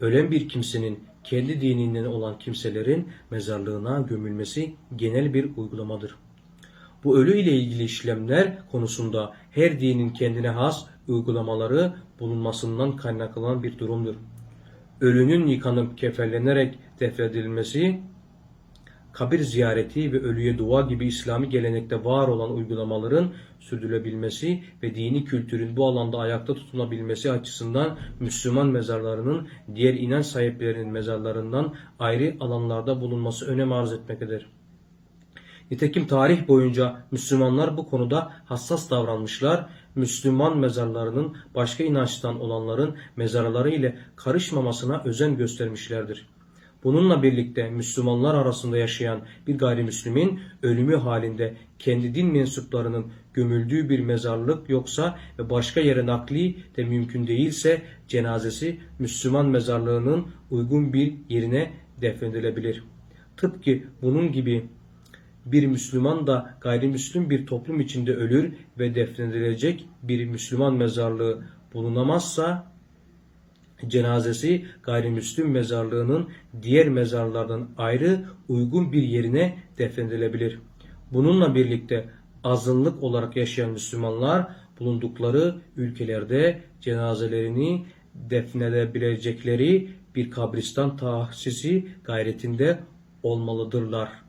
ölen bir kimsenin kendi dininden olan kimselerin mezarlığına gömülmesi genel bir uygulamadır. Bu ölü ile ilgili işlemler konusunda her dinin kendine has uygulamaları bulunmasından kaynaklanan bir durumdur. Ölünün yıkanıp kefenlenerek defnedilmesi, kabir ziyareti ve ölüye dua gibi İslami gelenekte var olan uygulamaların sürdürülebilmesi ve dini kültürün bu alanda ayakta tutunabilmesi açısından Müslüman mezarlarının diğer inanç sahiplerinin mezarlarından ayrı alanlarda bulunması önem arz etmektedir. Nitekim tarih boyunca Müslümanlar bu konuda hassas davranmışlar. Müslüman mezarlarının başka inançtan olanların mezarları ile karışmamasına özen göstermişlerdir. Bununla birlikte Müslümanlar arasında yaşayan bir gayrimüslimin ölümü halinde kendi din mensuplarının gömüldüğü bir mezarlık yoksa ve başka yere nakli de mümkün değilse cenazesi Müslüman mezarlığının uygun bir yerine defnedilebilir. Tıpkı bunun gibi bir Müslüman da gayrimüslim bir toplum içinde ölür ve defnedilecek bir Müslüman mezarlığı bulunamazsa cenazesi gayrimüslim mezarlığının diğer mezarlardan ayrı uygun bir yerine defnedilebilir. Bununla birlikte azınlık olarak yaşayan Müslümanlar bulundukları ülkelerde cenazelerini defnedebilecekleri bir kabristan tahsisi gayretinde olmalıdırlar.